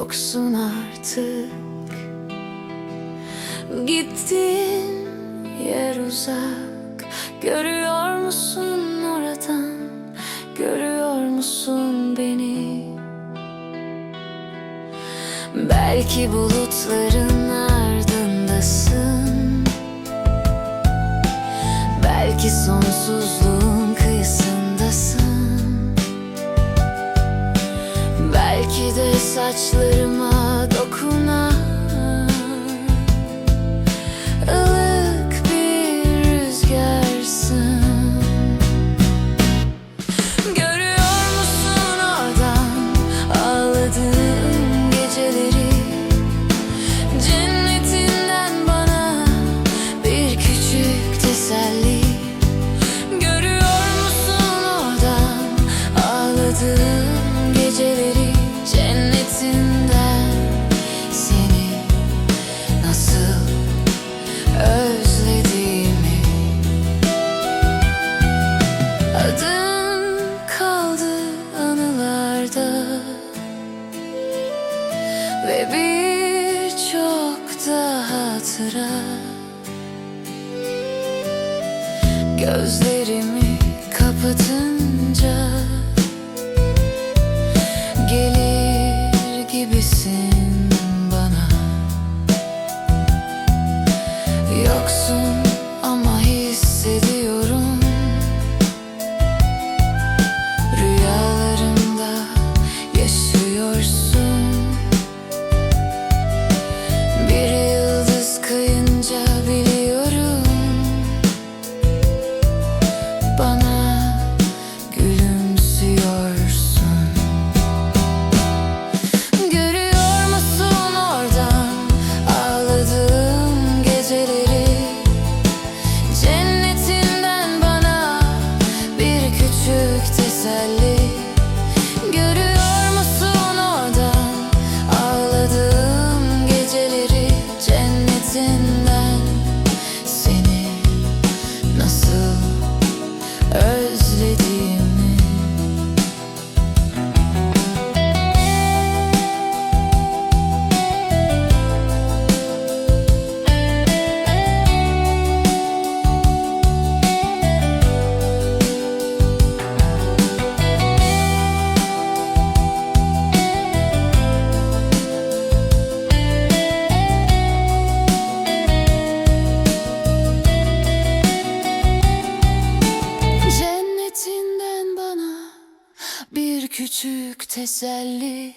yoksun artık. Gittin yer uzak. Görüyor musun oradan Görüyor musun beni? Belki bulutların ardındasın. Belki sonsuzluğun saçlarıma dokun hatıra. Gözlerimi kapatın sale küçük teselli.